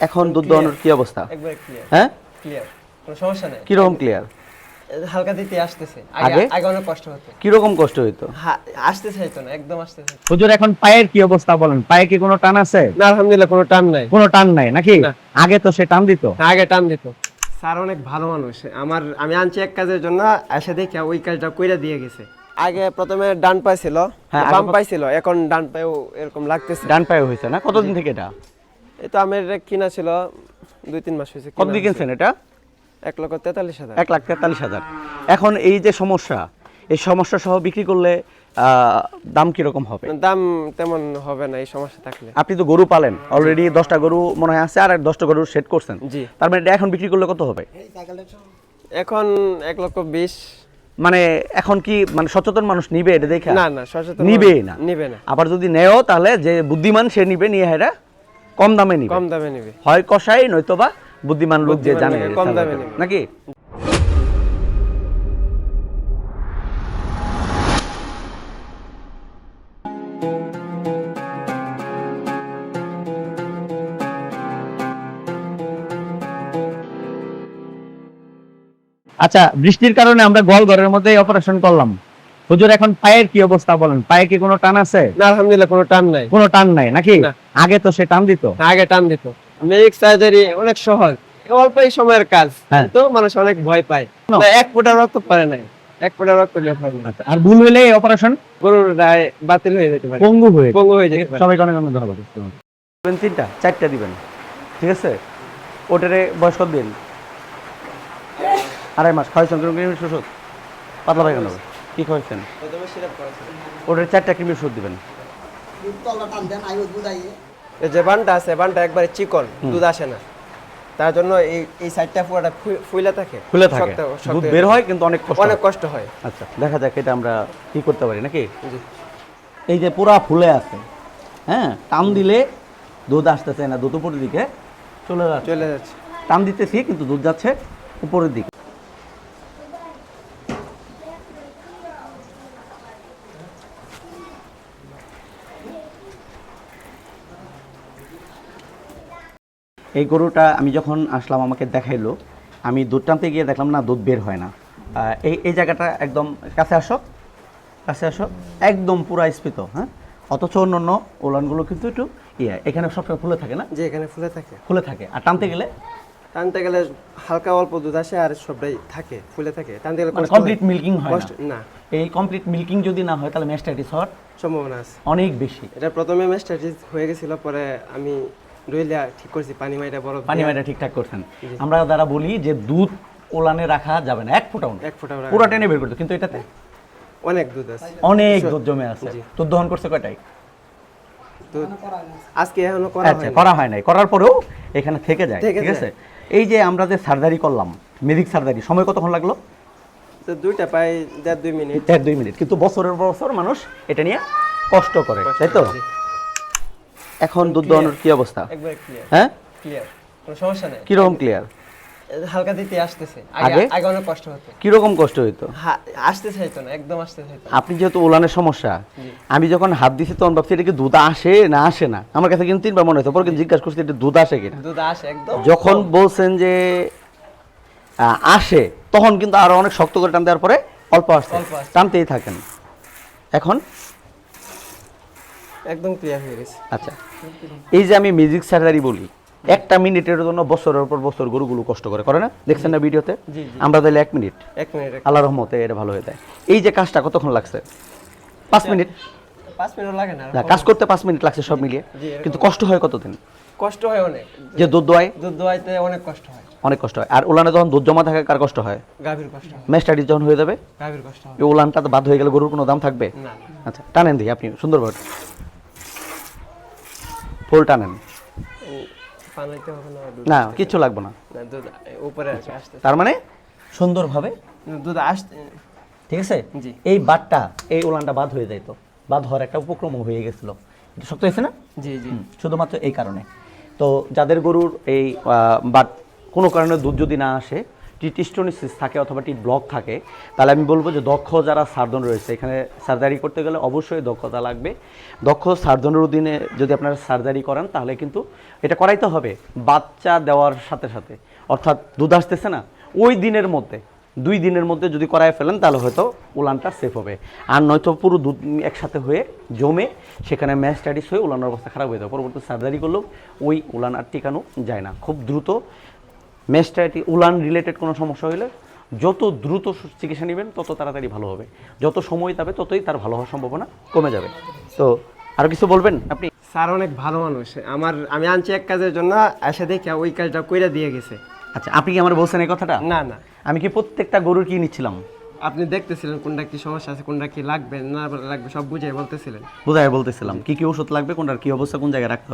এখন দুধ দোয়ানোর কি অবস্থা? হ্যাঁ? ক্লিয়ার কোনো সমস্যা নেই। কীরকম ক্লিয়ার হালকা দিতে আসতেছে। আগে? আগে? অনেক কষ্ট হতো। কীরকম কষ্ট হইতো? হা- আসতে চাইতো না একদম আসতে চাইতো হুজুর এখন পায়ের কি অবস্থা বলেন? পায়ে কি কোনো টান আছে? না আলহামদুলিল্লাহ কোনো টান নাই। কোনো টান নাই নাকি? আগে তো সে টান দিত। আগে টান দিত। স্যার অনেক ভালো মানুষ। আমার আমি আনছি এক কাজের জন্য এসে দেখে ওই কাজটা কইরা দিয়ে গেছে। আগে প্রথমে ডান পায়ে ছিল হ্যাঁ, বাম প্রথম- পায়ে ছিল এখন ডান পায়েও এরকম লাগতেছে। ডান পায়ে হয়েছে না? কতদিন থেকে এটা? তো আমার এটা কিনা ছিল দুই তিন মাস হয়েছে কত। কিনছেন এটা? এক লক্ষ তেতাল্লিশ হাজার। এক লাখ তেতাল্লিশ হাজার। এখন এই যে সমস্যা এই সমস্যা সহ বিক্রি করলে দাম কীরকম হবে? দাম তেমন হবে না এই সমস্যা থাকলে। আপনি তো গরু পালেন অলরেডি দশটা গরু মনে হয় আছে আর দশটা গরু সেট করছেন। জি। তার মানে এখন বিক্রি করলে কত হবে? এখন এক লক্ষ বিশ। মানে এখন কি মানে সচেতন মানুষ নিবে এটা দেখে? না না সচেতন নিবে না। নিবে না। আবার যদি নেও তাহলে যে বুদ্ধিমান সে নিবে নিয়ে হেরা কম দামে নিবে কম দামে নিবে হয় কষাই নয়তোবা বুদ্ধিমান লোক যে জানে কম দামে। নিবে। নাকি আচ্ছা বৃষ্টির কারণে আমরা গোল ঘরের মধ্যে অপারেশন করলাম হুজুর এখন পায়ের কি অবস্থা বলেন? পায়ে কি কোনো টান আছে? না আলহামদুলিল্লাহ কোনো টান নাই। কোনো টান নাই নাকি? আগে তো সে টান দিত। আগে টান দিত। মেরিক সার্জারি অনেক সহজ। অল্প সময়ের কাজ হ্যাঁ। তো মানুষ অনেক ভয় পায়। না, এক ফোঁটা রক্ত পারে নাই। এক ফোঁটা রক্ত নিয়ে পারে না। আচ্ছা, আর ভুল হইলে অপারেশন গরুর রায় বাতিল হয়ে যেতে পারে। পঙ্গু হয়ে পঙ্গু হয়ে যেতে পারে। সবাইকে অনেক অনেক ধন্যবাদ দিবেন তিনটা চারটা দিবেন। ঠিক আছে? ওটারে বয়স কত দিন। আড়াই মাস খাওয়াইছেন কোনো কৃমির ওষুধ। পাতলা পায়খানা হবে। কি খাওয়াইছেন ওটার চারটা কৃমির ওষুধ দিবেন। এই যে বানটা আছে বানটা একবারে চিকন দুধ আসে না। তার জন্য এই এই সাইডটা পুরোটা ফুলে থাকে। খুলে থাকে। দুধ বের হয় কিন্তু অনেক কষ্ট অনেক কষ্ট হয়। আচ্ছা দেখা যাক এটা আমরা কি করতে পারি নাকি? এই যে পুরা ফুলে আছে হ্যাঁ টান দিলে দুধ আসতেছে না দুধ উপরের দিকে চলে যাচ্ছে। চলে যাচ্ছে। টান দিতেছি কিন্তু দুধ যাচ্ছে উপরের দিকে। এই গরুটা আমি যখন আসলাম আমাকে দেখাইলো আমি দুধ টানতে গিয়ে দেখলাম না দুধ বের হয় না। এই এই জায়গাটা একদম কাছে আসো কাছে আসো একদম পুরা স্ফীত হ্যাঁ? অথচ অন্য অন্য ওলানগুলো কিন্তু একটু ইয়ে এখানে সবসময় ফুলে থাকে না? যে এখানে ফুলে থাকে। ফুলে থাকে। আর টানতে গেলে? টানতে গেলে হালকা অল্প দুধ আসে আর সবটাই থাকে ফুলে থাকে। টানতে গেলে মানে কমপ্লিট মিল্কিং হয় না? না। এই কমপ্লিট মিল্কিং যদি না হয় তাহলে ম্যাস্টাইটিস হওয়ার সম্ভাবনা আছে। অনেক বেশি। এটা প্রথমে ম্যাস্টাইটিস হয়ে গেছিল পরে আমি রইলা ঠিক করছি পানি মাইটা বড় পানি মাইটা ঠিকঠাক করছেন। আমরা দ্বারা বলি যে দুধ ওলানে রাখা যাবে না এক ফোঁটাও এক ফোঁটা পুরো টেনে বের করতে কিন্তু এটাতে? অনেক দুধ আছে। অনেক দুধ জমে আছে। দুধ দহন করছে কয়টাই আজকে এখনও করা আচ্ছা করা হয় নাই। করার পরেও এখানে থেকে যায় ঠিক আছে? এই যে আমরা যে সার্জারি করলাম মেদিক সার্জারি সময় কতক্ষণ লাগল? দুইটা প্রায় দেড় দুই মিনিট। দেড় দুই মিনিট। কিন্তু বছরের বছর মানুষ এটা নিয়ে কষ্ট করে তাই তো। এখন দুধ দহনের কি অবস্থা? হ্যাঁ? ক্লিয়ার কোনো সমস্যা নেই। কীরকম ক্লিয়ার হালকা দিতে আসতেছে। আগে? আগে? অনেক কষ্ট হতো। কীরকম কষ্ট হইতো? আসতে চাইতো না একদম আসতে চাইতো আপনি যেহেতু ওলানের সমস্যা আমি যখন হাত দিছি তখন ভাবছি এটা কি দুধ আসে না আসে না? আমার কাছে কিন্তু তিনবার মনে হতো পরে কিন্তু জিজ্ঞাসা করছি এটা দুধ আসে কিনা। দুধ আসে একদম। যখন বলছেন যে আসে তখন কিন্তু আরও অনেক শক্ত করে টান দেওয়ার পরে অল্প আসছে। টানতেই থাকেন। এখন একদম ক্লিয়ার হয়ে গেছে। আচ্ছা এই যে আমি মিউজিক সার্জারি বলি একটা মিনিটের জন্য বছরের পর বছর গরুগুলো কষ্ট করে করে না? দেখছেন না ভিডিওতে। আমরা তাহলে এক মিনিট। এক মিনিট আল্লাহ রহমতে এটা ভালো হয়ে যায়। এই যে কাজটা কতক্ষণ লাগছে? পাঁচ মিনিট। পাঁচ মিনিট লাগে না কাজ করতে পাঁচ মিনিট লাগছে সব মিলিয়ে। কিন্তু কষ্ট হয় কতদিন? কষ্ট হয় অনেক। যে দুধ দোয়ায়? দুধ দোয়াইতে অনেক কষ্ট হয়। অনেক কষ্ট হয়। আর উলানে যখন দুধ জমা থাকে কার কষ্ট হয়? গাভীর কষ্ট মেস্টাডিস যখন হয়ে যাবে? গাভীর কষ্ট হয়। উলানটা তো বাদ হয়ে গেলে গরুর কোনো দাম থাকবে? না আচ্ছা টানেন দিই আপনি সুন্দরভাবে ফুল টানেন। না কিচ্ছু লাগবে না। উপরে তার মানে? সুন্দরভাবে? দুধ আসতে ঠিক আছে? জি। এই বাদটা এই উলানটা বাদ হয়ে যাইতো বাদ হওয়ার একটা উপক্রম হয়ে গেছিল। এটা শক্ত হয়েছে না? জি জি। শুধুমাত্র এই কারণে। তো যাদের গরুর এই বাট কোনো কারণে দুধ যদি না আসে টি টিস্টোনিসিস থাকে অথবা টি ব্লক থাকে, তাহলে আমি বলব যে দক্ষ যারা সার্জন রয়েছে, এখানে সার্জারি করতে গেলে অবশ্যই দক্ষতা লাগবে। দক্ষ সার্জনের অধীনে যদি আপনারা সার্জারি করেন, তাহলে কিন্তু এটা করাইতে হবে, বাচ্চা দেওয়ার সাথে সাথে। অর্থাৎ দুধ আসতেছে না, ওই দিনের মধ্যে, দুই দিনের মধ্যে যদি করায় ফেলেন, তাহলে হয়তো উলানটা সেফ হবে। আর নয়তো পুরো দুধ একসাথে হয়ে জমে, সেখানে ম্যাস্টাইটিস হয়ে উলানের অবস্থা খারাপ হয়ে যাবে। পরবর্তী সার্জারি করলেও ওই উলান আর টিকানো যায় না। খুব দ্রুত ম্যাস্টাইটি উলান রিলেটেড কোনো সমস্যা হলে যত দ্রুত চিকিৎসা নেবেন তত তাড়াতাড়ি ভালো হবে। যত সময় যাবে ততই তার ভালো হওয়ার সম্ভাবনা কমে যাবে। তো আরও কিছু বলবেন আপনি? স্যার অনেক ভালো মানুষ। আমার আমি আনছি এক কাজের জন্য এসে দেখে ওই কাজটা কইরা দিয়ে গেছে। আচ্ছা আপনি কি আমার বলছেন এই কথাটা? না না। আমি কি প্রত্যেকটা গরুর কি নিচ্ছিলাম? আপনি দেখতেছিলেন কোনটা কি সমস্যা আছে কোনটা কি লাগবে না লাগবে সব বুঝাই বলতেছিলেন। বোঝায় বলতেছিলাম। কি কি ওষুধ লাগবে কোনটার কি অবস্থা কোন জায়গায় রাখতে হবে?